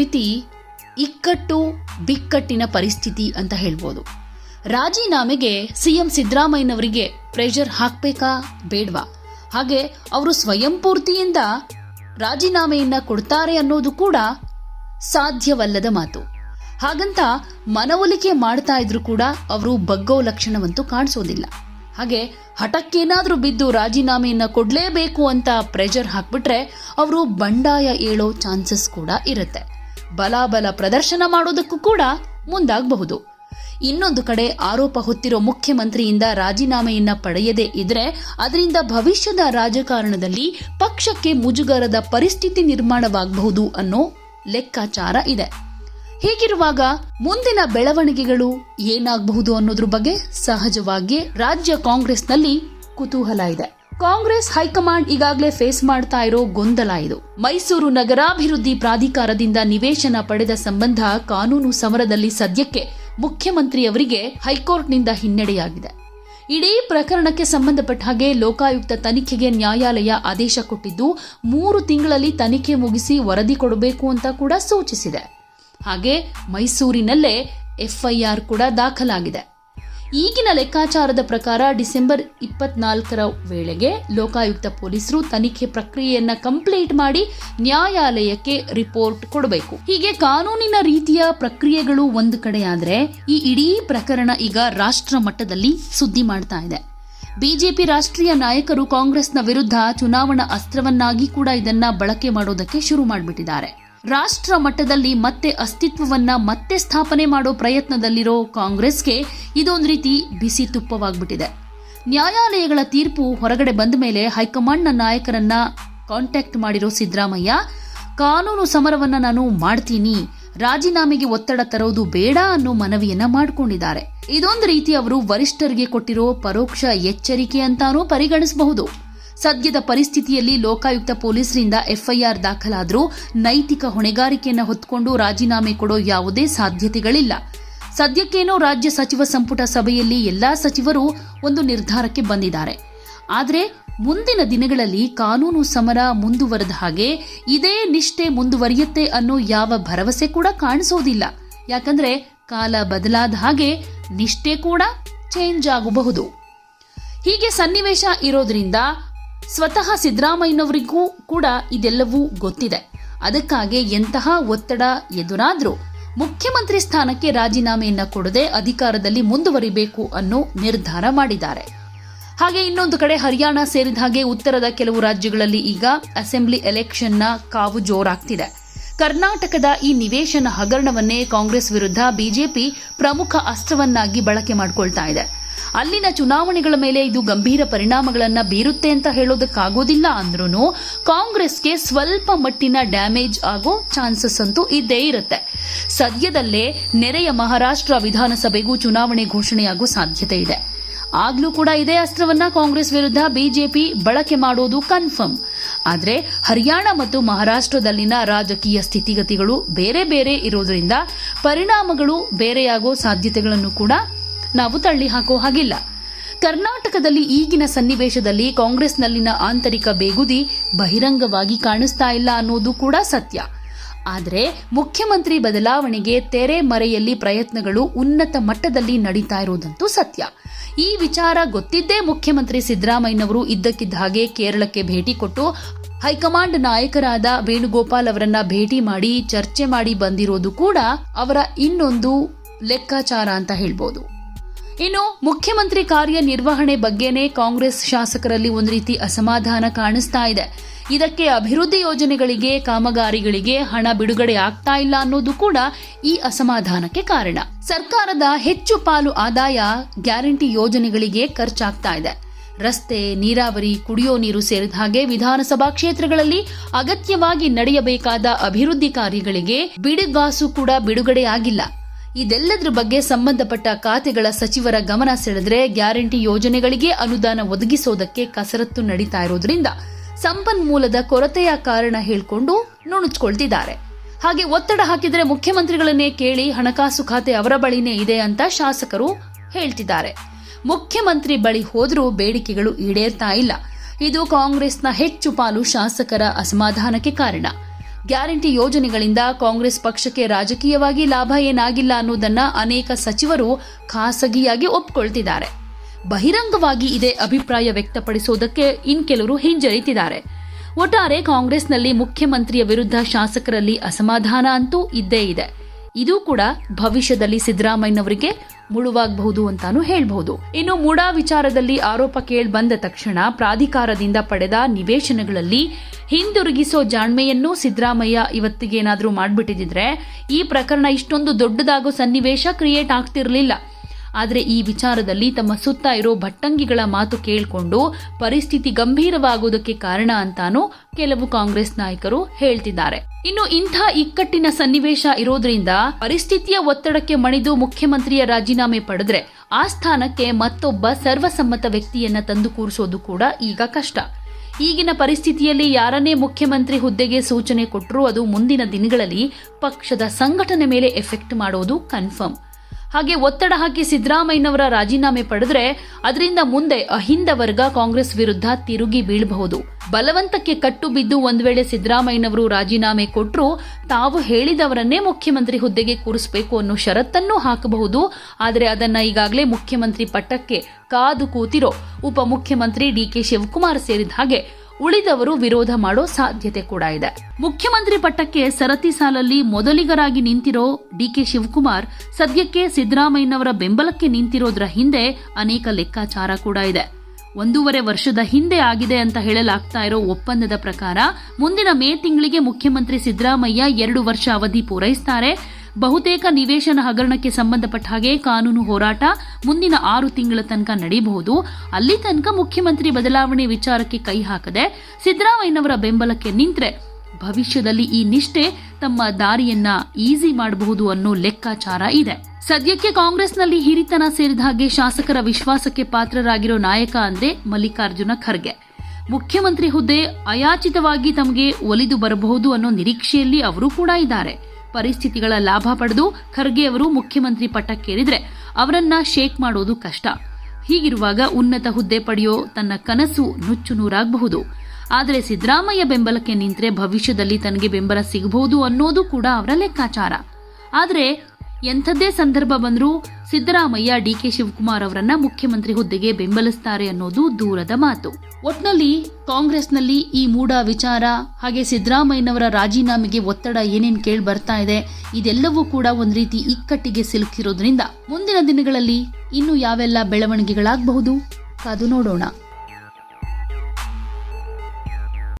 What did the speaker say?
ರೀತಿ ಇಕ್ಕಟ್ಟು ಬಿಕ್ಕಟ್ಟಿನ ಪರಿಸ್ಥಿತಿ ಅಂತ ಹೇಳ್ಬೋದು. ರಾಜೀನಾಮೆಗೆ ಸಿಎಂ ಸಿದ್ದರಾಮಯ್ಯನವರಿಗೆ ಪ್ರೆಷರ್ ಹಾಕ್ಬೇಕಾ ಬೇಡ್ವಾ? ಹಾಗೆ ಅವರು ಸ್ವಯಂಪೂರ್ತಿಯಿಂದ ರಾಜೀನಾಮೆಯನ್ನ ಕೊಡ್ತಾರೆ ಅನ್ನೋದು ಕೂಡ ಸಾಧ್ಯವಲ್ಲದ ಮಾತು. ಹಾಗಂತ ಮನವೊಲಿಕೆ ಮಾಡ್ತಾ ಇದ್ರು ಕೂಡ ಅವರು ಬಗ್ಗೋ ಲಕ್ಷಣವಂತೂ ಕಾಣಿಸೋದಿಲ್ಲ. ಹಾಗೆ ಹಠಕ್ಕೇನಾದರೂ ಬಿದ್ದು ರಾಜೀನಾಮೆಯನ್ನ ಕೊಡಲೇಬೇಕು ಅಂತ ಪ್ರೆಷರ್ ಹಾಕ್ಬಿಟ್ರೆ ಅವರು ಬಂಡಾಯ ಏಳೋ ಚಾನ್ಸಸ್ ಕೂಡ ಇರುತ್ತೆ. ಬಲಾಬಲ ಪ್ರದರ್ಶನ ಮಾಡೋದಕ್ಕೂ ಕೂಡ ಮುಂದಾಗಬಹುದು. ಇನ್ನೊಂದು ಕಡೆ ಆರೋಪ ಹೊತ್ತಿರೋ ಮುಖ್ಯಮಂತ್ರಿಯಿಂದ ರಾಜೀನಾಮೆಯನ್ನ ಪಡೆಯದೇ ಇದ್ರೆ ಅದರಿಂದ ಭವಿಷ್ಯದ ರಾಜಕಾರಣದಲ್ಲಿ ಪಕ್ಷಕ್ಕೆ ಮುಜುಗರದ ಪರಿಸ್ಥಿತಿ ನಿರ್ಮಾಣವಾಗಬಹುದು ಅನ್ನೋ ಲೆಕ್ಕಾಚಾರ ಇದೆ. ಹೀಗಿರುವಾಗ ಮುಂದಿನ ಬೆಳವಣಿಗೆಗಳು ಏನಾಗಬಹುದು ಅನ್ನೋದ್ರ ಬಗ್ಗೆ ಸಹಜವಾಗಿ ರಾಜ್ಯ ಕಾಂಗ್ರೆಸ್ನಲ್ಲಿ ಕುತೂಹಲ ಇದೆ. ಕಾಂಗ್ರೆಸ್ ಹೈಕಮಾಂಡ್ ಈಗಾಗಲೇ ಫೇಸ್ ಮಾಡ್ತಾ ಇರೋ ಗೊಂದಲ ಇದು. ಮೈಸೂರು ನಗರಾಭಿವೃದ್ಧಿ ಪ್ರಾಧಿಕಾರದಿಂದ ನಿವೇಶನ ಪಡೆದ ಸಂಬಂಧ ಕಾನೂನು ಸಮರದಲ್ಲಿ ಸದ್ಯಕ್ಕೆ ಮುಖ್ಯಮಂತ್ರಿಯವರಿಗೆ ಹೈಕೋರ್ಟ್ನಿಂದ ಹಿನ್ನಡೆಯಾಗಿದೆ. ಇಡೀ ಪ್ರಕರಣಕ್ಕೆ ಸಂಬಂಧಪಟ್ಟ ಹಾಗೆ ಲೋಕಾಯುಕ್ತ ತನಿಖೆಗೆ ನ್ಯಾಯಾಲಯ ಆದೇಶ ಕೊಟ್ಟಿದ್ದು, ಮೂರು ತಿಂಗಳಲ್ಲಿ ತನಿಖೆ ಮುಗಿಸಿ ವರದಿ ಕೊಡಬೇಕು ಅಂತ ಕೂಡ ಸೂಚಿಸಿದೆ. ಹಾಗೆ ಮೈಸೂರಿನಲ್ಲೇ ಎಫ್ಐಆರ್ ಕೂಡ ದಾಖಲಾಗಿದೆ. ಈಗಿನ ಲೆಕ್ಕಾಚಾರದ ಪ್ರಕಾರ ಡಿಸೆಂಬರ್ ಇಪ್ಪತ್ನಾಲ್ಕರ ವೇಳೆಗೆ ಲೋಕಾಯುಕ್ತ ಪೊಲೀಸರು ತನಿಖೆ ಪ್ರಕ್ರಿಯೆಯನ್ನು ಕಂಪ್ಲೀಟ್ ಮಾಡಿ ನ್ಯಾಯಾಲಯಕ್ಕೆ ರಿಪೋರ್ಟ್ ಕೊಡಬೇಕು. ಹೀಗೆ ಕಾನೂನಿನ ರೀತಿಯ ಪ್ರಕ್ರಿಯೆಗಳು ಒಂದು ಕಡೆಯಾದರೆ ಈ ಇಡೀ ಪ್ರಕರಣ ಈಗ ರಾಷ್ಟ್ರ ಮಟ್ಟದಲ್ಲಿ ಸುದ್ದಿ ಮಾಡ್ತಾ ಇದೆ. ಬಿಜೆಪಿ ರಾಷ್ಟ್ರೀಯ ನಾಯಕರು ಕಾಂಗ್ರೆಸ್ನ ವಿರುದ್ಧ ಚುನಾವಣಾ ಅಸ್ತ್ರವನ್ನಾಗಿ ಕೂಡ ಇದನ್ನ ಬಳಕೆ ಮಾಡೋದಕ್ಕೆ ಶುರು ಮಾಡಿಬಿಟ್ಟಿದ್ದಾರೆ. ರಾಷ್ಟ್ರ ಮಟ್ಟದಲ್ಲಿ ಮತ್ತೆ ಅಸ್ತಿತ್ವವನ್ನ ಮತ್ತೆ ಸ್ಥಾಪನೆ ಮಾಡೋ ಪ್ರಯತ್ನದಲ್ಲಿರೋ ಕಾಂಗ್ರೆಸ್ಗೆ ಇದೊಂದು ರೀತಿ ಬಿಸಿ ತುಪ್ಪವಾಗ್ಬಿಟ್ಟಿದೆ. ನ್ಯಾಯಾಲಯಗಳ ತೀರ್ಪು ಹೊರಗಡೆ ಬಂದ ಮೇಲೆ ಹೈಕಮಾಂಡ್ನ ನಾಯಕರನ್ನ ಕಾಂಟ್ಯಾಕ್ಟ್ ಮಾಡಿರೋ ಸಿದ್ದರಾಮಯ್ಯ, ಕಾನೂನು ಸಮರವನ್ನ ನಾನು ಮಾಡ್ತೀನಿ, ರಾಜೀನಾಮೆಗೆ ಒತ್ತಡ ತರೋದು ಬೇಡ ಅನ್ನೋ ಮನವಿಯನ್ನ ಮಾಡಿಕೊಂಡಿದ್ದಾರೆ. ಇದೊಂದು ರೀತಿ ಅವರು ವರಿಷ್ಠರಿಗೆ ಕೊಟ್ಟಿರೋ ಪರೋಕ್ಷ ಎಚ್ಚರಿಕೆ ಅಂತಾನೂ ಪರಿಗಣಿಸಬಹುದು. ಸದ್ಯದ ಪರಿಸ್ಥಿತಿಯಲ್ಲಿ ಲೋಕಾಯುಕ್ತ ಪೊಲೀಸರಿಂದ ಎಫ್ಐಆರ್ ದಾಖಲಾದರೂ ನೈತಿಕ ಹೊಣೆಗಾರಿಕೆಯನ್ನು ಹೊತ್ಕೊಂಡು ರಾಜೀನಾಮೆ ಕೊಡೋ ಯಾವುದೇ ಸಾಧ್ಯತೆಗಳಿಲ್ಲ. ಸದ್ಯಕ್ಕೇನೋ ರಾಜ್ಯ ಸಚಿವ ಸಂಪುಟ ಸಭೆಯಲ್ಲಿ ಎಲ್ಲಾ ಸಚಿವರು ಒಂದು ನಿರ್ಧಾರಕ್ಕೆ ಬಂದಿದ್ದಾರೆ. ಆದರೆ ಮುಂದಿನ ದಿನಗಳಲ್ಲಿ ಕಾನೂನು ಸಮರ ಮುಂದುವರೆದ ಹಾಗೆ ಇದೇ ನಿಷ್ಠೆ ಮುಂದುವರಿಯುತ್ತೆ ಅನ್ನೋ ಯಾವ ಭರವಸೆ ಕೂಡ ಕಾಣಿಸೋದಿಲ್ಲ. ಯಾಕಂದ್ರೆ ಕಾಲ ಬದಲಾದ ಹಾಗೆ ನಿಷ್ಠೆ ಕೂಡ ಚೇಂಜ್ ಆಗಬಹುದು. ಹೀಗೆ ಸನ್ನಿವೇಶ ಇರೋದ್ರಿಂದ ಸ್ವತಃ ಸಿದ್ದರಾಮಯ್ಯನವರಿಗೂ ಕೂಡ ಇದೆಲ್ಲವೂ ಗೊತ್ತಿದೆ. ಅದಕ್ಕಾಗಿ ಎಂತಹ ಒತ್ತಡ ಎದುರಾದ್ರೂ ಮುಖ್ಯಮಂತ್ರಿ ಸ್ಥಾನಕ್ಕೆ ರಾಜೀನಾಮೆಯನ್ನ ಕೊಡದೆ ಅಧಿಕಾರದಲ್ಲಿ ಮುಂದುವರಿಬೇಕು ಅನ್ನೋ ನಿರ್ಧಾರ ಮಾಡಿದ್ದಾರೆ. ಹಾಗೆ ಇನ್ನೊಂದು ಕಡೆ ಹರಿಯಾಣ ಸೇರಿದ ಹಾಗೆ ಉತ್ತರದ ಕೆಲವು ರಾಜ್ಯಗಳಲ್ಲಿ ಈಗ ಅಸೆಂಬ್ಲಿ ಎಲೆಕ್ಷನ್ನ ಕಾವು ಜೋರಾಗ್ತಿದೆ. ಕರ್ನಾಟಕದ ಈ ನಿವೇಶನ ಹಗರಣವನ್ನೇ ಕಾಂಗ್ರೆಸ್ ವಿರುದ್ಧ ಬಿಜೆಪಿ ಪ್ರಮುಖ ಅಸ್ತ್ರವನ್ನಾಗಿ ಬಳಕೆ ಮಾಡಿಕೊಳ್ತಾ ಇದೆ. ಅಲ್ಲಿನ ಚುನಾವಣೆಗಳ ಮೇಲೆ ಇದು ಗಂಭೀರ ಪರಿಣಾಮಗಳನ್ನು ಬೀರುತ್ತೆ ಅಂತ ಹೇಳೋದಕ್ಕಾಗೋದಿಲ್ಲ ಅಂದ್ರೂ ಕಾಂಗ್ರೆಸ್ಗೆ ಸ್ವಲ್ಪ ಮಟ್ಟಿನ ಡ್ಯಾಮೇಜ್ ಆಗೋ ಚಾನ್ಸಸ್ ಅಂತೂ ಇದ್ದೇ ಇರುತ್ತೆ. ಸದ್ಯದಲ್ಲೇ ನೆರೆಯ ಮಹಾರಾಷ್ಟ್ರ ವಿಧಾನಸಭೆಗೂ ಚುನಾವಣೆ ಘೋಷಣೆಯಾಗೋ ಸಾಧ್ಯತೆ ಇದೆ. ಆಗ್ಲೂ ಕೂಡ ಇದೇ ಅಸ್ತ್ರವನ್ನ ಕಾಂಗ್ರೆಸ್ ವಿರುದ್ಧ ಬಿಜೆಪಿ ಬಳಕೆ ಮಾಡೋದು ಕನ್ಫರ್ಮ್. ಆದರೆ ಹರಿಯಾಣ ಮತ್ತು ಮಹಾರಾಷ್ಟ್ರದಲ್ಲಿನ ರಾಜಕೀಯ ಸ್ಥಿತಿಗತಿಗಳು ಬೇರೆ ಬೇರೆ ಇರೋದ್ರಿಂದ ಪರಿಣಾಮಗಳು ಬೇರೆಯಾಗೋ ಸಾಧ್ಯತೆಗಳನ್ನು ಕೂಡ ನಾವು ತಳ್ಳಿ ಹಾಕೋ ಹಾಗಿಲ್ಲ. ಕರ್ನಾಟಕದಲ್ಲಿ ಈಗಿನ ಸನ್ನಿವೇಶದಲ್ಲಿ ಕಾಂಗ್ರೆಸ್ನಲ್ಲಿನ ಆಂತರಿಕ ಬೇಗುದಿ ಬಹಿರಂಗವಾಗಿ ಕಾಣಿಸ್ತಾ ಇಲ್ಲ ಅನ್ನೋದು ಕೂಡ ಸತ್ಯ. ಆದರೆ ಮುಖ್ಯಮಂತ್ರಿ ಬದಲಾವಣೆಗೆ ತೆರೆ ಮರೆಯಲ್ಲಿ ಪ್ರಯತ್ನಗಳು ಉನ್ನತ ಮಟ್ಟದಲ್ಲಿ ನಡೀತಾ ಇರೋದಂತೂ ಸತ್ಯ. ಈ ವಿಚಾರ ಗೊತ್ತಿದ್ದೇ ಮುಖ್ಯಮಂತ್ರಿ ಸಿದ್ದರಾಮಯ್ಯನವರು ಇದ್ದಕ್ಕಿದ್ದ ಹಾಗೆ ಕೇರಳಕ್ಕೆ ಭೇಟಿ ಕೊಟ್ಟು ಹೈಕಮಾಂಡ್ ನಾಯಕರಾದ ವೇಣುಗೋಪಾಲ್ ಅವರನ್ನ ಭೇಟಿ ಮಾಡಿ ಚರ್ಚೆ ಮಾಡಿ ಬಂದಿರೋದು ಕೂಡ ಅವರ ಇನ್ನೊಂದು ಲೆಕ್ಕಾಚಾರ ಅಂತ ಹೇಳ್ಬೋದು. ಇನ್ನು ಮುಖ್ಯಮಂತ್ರಿ ಕಾರ್ಯನಿರ್ವಹಣೆ ಬಗ್ಗೆನೇ ಕಾಂಗ್ರೆಸ್ ಶಾಸಕರಲ್ಲಿ ಒಂದು ರೀತಿ ಅಸಮಾಧಾನ ಕಾಣಿಸ್ತಾ ಇದೆ. ಇದಕ್ಕೆ ಅಭಿವೃದ್ಧಿ ಯೋಜನೆಗಳಿಗೆ, ಕಾಮಗಾರಿಗಳಿಗೆ ಹಣ ಬಿಡುಗಡೆ ಆಗ್ತಾ ಇಲ್ಲ ಅನ್ನೋದು ಕೂಡ ಈ ಅಸಮಾಧಾನಕ್ಕೆ ಕಾರಣ. ಸರ್ಕಾರದ ಹೆಚ್ಚು ಪಾಲು ಆದಾಯ ಗ್ಯಾರಂಟಿ ಯೋಜನೆಗಳಿಗೆ ಖರ್ಚಾಗ್ತಾ ಇದೆ. ರಸ್ತೆ, ನೀರಾವರಿ, ಕುಡಿಯೋ ನೀರು ಸೇರಿದ ಹಾಗೆ ವಿಧಾನಸಭಾ ಕ್ಷೇತ್ರಗಳಲ್ಲಿ ಅಗತ್ಯವಾಗಿ ನಡೆಯಬೇಕಾದ ಅಭಿವೃದ್ಧಿ ಕಾರ್ಯಗಳಿಗೆ ಬಿಡುಗಾಸು ಕೂಡ ಬಿಡುಗಡೆ ಆಗಿಲ್ಲ. ಇದೆಲ್ಲದರ ಬಗ್ಗೆ ಸಂಬಂಧಪಟ್ಟ ಖಾತೆಗಳ ಸಚಿವರ ಗಮನ ಸೆಳೆದ್ರೆ ಗ್ಯಾರಂಟಿ ಯೋಜನೆಗಳಿಗೆ ಅನುದಾನ ಒದಗಿಸೋದಕ್ಕೆ ಕಸರತ್ತು ನಡೀತಾ ಇರೋದ್ರಿಂದ ಸಂಪನ್ಮೂಲದ ಕೊರತೆಯ ಕಾರಣ ಹೇಳ್ಕೊಂಡು ನುಣುಚ್ಕೊಳ್ತಿದ್ದಾರೆ. ಹಾಗೆ ಒತ್ತಡ ಹಾಕಿದರೆ ಮುಖ್ಯಮಂತ್ರಿಗಳನ್ನೇ ಕೇಳಿ ಹಣಕಾಸು ಖಾತೆ ಅವರ ಬಳಿನೇ ಇದೆ ಅಂತ ಶಾಸಕರು ಹೇಳ್ತಿದ್ದಾರೆ. ಮುಖ್ಯಮಂತ್ರಿ ಬಳಿ ಹೋದರೂ ಬೇಡಿಕೆಗಳು ಈಡೇರ್ತಾ ಇಲ್ಲ. ಇದು ಕಾಂಗ್ರೆಸ್ನ ಹೆಚ್ಚು ಪಾಲು ಶಾಸಕರ ಅಸಮಾಧಾನಕ್ಕೆ ಕಾರಣ. ಗ್ಯಾರಂಟಿ ಯೋಜನೆಗಳಿಂದ ಕಾಂಗ್ರೆಸ್ ಪಕ್ಷಕ್ಕೆ ರಾಜಕೀಯವಾಗಿ ಲಾಭ ಏನಾಗಿಲ್ಲ ಅನ್ನೋದನ್ನ ಅನೇಕ ಸಚಿವರು ಖಾಸಗಿಯಾಗಿ ಒಪ್ಕೊಳ್ತಿದ್ದಾರೆ. ಬಹಿರಂಗವಾಗಿ ಇದೇ ಅಭಿಪ್ರಾಯ ವ್ಯಕ್ತಪಡಿಸೋದಕ್ಕೆ ಇನ್ ಕೆಲವರು ಹಿಂಜರಿತಿದ್ದಾರೆ. ಒಟ್ಟಾರೆ ಕಾಂಗ್ರೆಸ್ನಲ್ಲಿ ಮುಖ್ಯಮಂತ್ರಿಯ ವಿರುದ್ಧ ಶಾಸಕರಲ್ಲಿ ಅಸಮಾಧಾನ ಅಂತೂ ಇದ್ದೇ ಇದೆ. ಇದು ಕೂಡ ಭವಿಷ್ಯದಲ್ಲಿ ಸಿದ್ದರಾಮಯ್ಯನವರಿಗೆ ಮುಳುವಾಗಬಹುದು ಅಂತಾನು ಹೇಳ್ಬಹುದು. ಇನ್ನು ಮೂಡಾ ವಿಚಾರದಲ್ಲಿ ಆರೋಪ ಕೇಳಿ ಬಂದ ತಕ್ಷಣ ಪ್ರಾಧಿಕಾರದಿಂದ ಪಡೆದ ನಿವೇಶನಗಳಲ್ಲಿ ಹಿಂದಿರುಗಿಸೋ ಜಾಣ್ಮೆಯನ್ನು ಸಿದ್ದರಾಮಯ್ಯ ಇವತ್ತಿಗೇನಾದ್ರೂ ಮಾಡ್ಬಿಟ್ಟಿದ್ರೆ ಈ ಪ್ರಕರಣ ಇಷ್ಟೊಂದು ದೊಡ್ಡದಾಗೋ ಸನ್ನಿವೇಶ ಕ್ರಿಯೇಟ್ ಆಗ್ತಿರ್ಲಿಲ್ಲ. ಆದರೆ ಈ ವಿಚಾರದಲ್ಲಿ ತಮ್ಮ ಸುತ್ತ ಇರೋ ಭಟ್ಟಂಗಿಗಳ ಮಾತು ಕೇಳಿಕೊಂಡು ಪರಿಸ್ಥಿತಿ ಗಂಭೀರವಾಗುವುದಕ್ಕೆ ಕಾರಣ ಅಂತಾನೂ ಕೆಲವು ಕಾಂಗ್ರೆಸ್ ನಾಯಕರು ಹೇಳ್ತಿದ್ದಾರೆ. ಇನ್ನು ಇಂಥ ಇಕ್ಕಟ್ಟಿನ ಸನ್ನಿವೇಶ ಇರೋದ್ರಿಂದ ಪರಿಸ್ಥಿತಿಯ ಒತ್ತಡಕ್ಕೆ ಮಣಿದು ಮುಖ್ಯಮಂತ್ರಿಯ ರಾಜೀನಾಮೆ ಪಡೆದ್ರೆ ಆ ಸ್ಥಾನಕ್ಕೆ ಮತ್ತೊಬ್ಬ ಸರ್ವಸಮ್ಮತ ವ್ಯಕ್ತಿಯನ್ನ ತಂದು ಕೂರಿಸೋದು ಕೂಡ ಈಗ ಕಷ್ಟ. ಈಗಿನ ಪರಿಸ್ಥಿತಿಯಲ್ಲಿ ಯಾರನ್ನೇ ಮುಖ್ಯಮಂತ್ರಿ ಹುದ್ದೆಗೆ ಸೂಚನೆ ಕೊಟ್ಟರೂ ಅದು ಮುಂದಿನ ದಿನಗಳಲ್ಲಿ ಪಕ್ಷದ ಸಂಘಟನೆ ಮೇಲೆ ಎಫೆಕ್ಟ್ ಮಾಡೋದು ಕನ್ಫರ್ಮ್. ಹಾಗೆ ಒತ್ತಡ ಹಾಕಿ ಸಿದ್ದರಾಮಯ್ಯನವರ ರಾಜೀನಾಮೆ ಪಡೆದ್ರೆ ಅದರಿಂದ ಮುಂದೆ ಅಹಿಂದ ವರ್ಗ ಕಾಂಗ್ರೆಸ್ ವಿರುದ್ಧ ತಿರುಗಿ ಬೀಳಬಹುದು. ಬಲವಂತಕ್ಕೆ ಕಟ್ಟು ಬಿದ್ದು ಒಂದು ವೇಳೆ ಸಿದ್ದರಾಮಯ್ಯನವರು ರಾಜೀನಾಮೆ ಕೊಟ್ಟರು ತಾವು ಹೇಳಿದವರನ್ನೇ ಮುಖ್ಯಮಂತ್ರಿ ಹುದ್ದೆಗೆ ಕೂರಿಸಬೇಕು ಅನ್ನೋ ಷರತ್ತನ್ನು ಹಾಕಬಹುದು. ಆದರೆ ಅದನ್ನು ಈಗಾಗಲೇ ಮುಖ್ಯಮಂತ್ರಿ ಪಟ್ಟಕ್ಕೆ ಕಾದು ಕೂತಿರೋ ಉಪಮುಖ್ಯಮಂತ್ರಿ ಡಿಕೆ ಶಿವಕುಮಾರ್ ಸೇರಿದ ಹಾಗೆ ಉಳಿದವರು ವಿರೋಧ ಮಾಡೋ ಸಾಧ್ಯತೆ ಕೂಡ ಇದೆ. ಮುಖ್ಯಮಂತ್ರಿ ಪಟ್ಟಕ್ಕೆ ಸರತಿ ಸಾಲಲ್ಲಿ ಮೊದಲಿಗರಾಗಿ ನಿಂತಿರೋ ಡಿಕೆ ಶಿವಕುಮಾರ್ ಸದ್ಯಕ್ಕೆ ಸಿದ್ದರಾಮಯ್ಯನವರ ಬೆಂಬಲಕ್ಕೆ ನಿಂತಿರೋದ್ರ ಹಿಂದೆ ಅನೇಕ ಲೆಕ್ಕಾಚಾರ ಕೂಡ ಇದೆ. ಒಂದೂವರೆ ವರ್ಷದ ಹಿಂದೆ ಆಗಿದೆ ಅಂತ ಹೇಳಲಾಗ್ತಾ ಇರೋ ಒಪ್ಪಂದದ ಪ್ರಕಾರ ಮುಂದಿನ ಮೇ ತಿಂಗಳಿಗೆ ಮುಖ್ಯಮಂತ್ರಿ ಸಿದ್ದರಾಮಯ್ಯ ಎರಡು ವರ್ಷ ಅವಧಿ ಪೂರೈಸ್ತಾರೆ. ಬಹುತೇಕ ನಿವೇಶನ ಹಗರಣಕ್ಕೆ ಸಂಬಂಧಪಟ್ಟ ಹಾಗೆ ಕಾನೂನು ಹೋರಾಟ ಮುಂದಿನ ಆರು ತಿಂಗಳ ತನಕ ನಡೆಯಬಹುದು. ಅಲ್ಲಿ ತನಕ ಮುಖ್ಯಮಂತ್ರಿ ಬದಲಾವಣೆ ವಿಚಾರಕ್ಕೆ ಕೈ ಹಾಕದೆ ಸಿದ್ದರಾಮಯ್ಯನವರ ಬೆಂಬಲಕ್ಕೆ ನಿಂತರೆ ಭವಿಷ್ಯದಲ್ಲಿ ಈ ನಿಷ್ಠೆ ತಮ್ಮ ದಾರಿಯನ್ನ ಈಸಿ ಮಾಡಬಹುದು ಅನ್ನೋ ಲೆಕ್ಕಾಚಾರ ಇದೆ. ಸದ್ಯಕ್ಕೆ ಕಾಂಗ್ರೆಸ್ನಲ್ಲಿ ಹಿರಿತನ ಸೇರಿದ ಹಾಗೆ ಶಾಸಕರ ವಿಶ್ವಾಸಕ್ಕೆ ಪಾತ್ರರಾಗಿರೋ ನಾಯಕ ಅಂದ್ರೆ ಮಲ್ಲಿಕಾರ್ಜುನ ಖರ್ಗೆ. ಮುಖ್ಯಮಂತ್ರಿ ಹುದ್ದೆ ಅಯಾಚಿತವಾಗಿ ತಮಗೆ ಒಲಿದು ಬರಬಹುದು ಅನ್ನೋ ನಿರೀಕ್ಷೆಯಲ್ಲಿ ಅವರು ಕೂಡ ಇದ್ದಾರೆ. ಪರಿಸ್ಥಿತಿಗಳ ಲಾಭ ಪಡೆದು ಖರ್ಗೆ ಅವರು ಮುಖ್ಯಮಂತ್ರಿ ಪಟ್ಟಕ್ಕೇರಿದ್ರೆ ಅವರನ್ನ ಶೇಕ್ ಮಾಡೋದು ಕಷ್ಟ. ಹೀಗಿರುವಾಗ ಉನ್ನತ ಹುದ್ದೆ ಪಡೆಯೋ ತನ್ನ ಕನಸು ನುಚ್ಚು ನೂರಾಗಬಹುದು ಆದರೆ ಸಿದ್ದರಾಮಯ್ಯ ಬೆಂಬಲಕ್ಕೆ ನಿಂತರೆ ಭವಿಷ್ಯದಲ್ಲಿ ತನಗೆ ಬೆಂಬಲ ಸಿಗಬಹುದು ಅನ್ನೋದು ಕೂಡ ಅವರ ಲೆಕ್ಕಾಚಾರ. ಆದರೆ ಎಂಥದ್ದೇ ಸಂದರ್ಭ ಬಂದರೂ ಸಿದ್ದರಾಮಯ್ಯ ಡಿ ಕೆ ಶಿವಕುಮಾರ್ ಅವರನ್ನ ಮುಖ್ಯಮಂತ್ರಿ ಹುದ್ದೆಗೆ ಬೆಂಬಲಿಸ್ತಾರೆ ಅನ್ನೋದು ದೂರದ ಮಾತು. ಒಟ್ನಲ್ಲಿ ಕಾಂಗ್ರೆಸ್ನಲ್ಲಿ ಈ ಮೂಡ ವಿಚಾರ, ಹಾಗೆ ಸಿದ್ದರಾಮಯ್ಯನವರ ರಾಜೀನಾಮೆಗೆ ಒತ್ತಡ ಏನೇನ್ ಕೇಳಿ ಬರ್ತಾ ಇದೆ, ಇದೆಲ್ಲವೂ ಕೂಡ ಒಂದು ರೀತಿ ಇಕ್ಕಟ್ಟಿಗೆ ಸಿಲುಕಿರೋದ್ರಿಂದ ಮುಂದಿನ ದಿನಗಳಲ್ಲಿ ಇನ್ನು ಯಾವೆಲ್ಲ ಬೆಳವಣಿಗೆಗಳಾಗಬಹುದು? ಕಾದು ನೋಡೋಣ.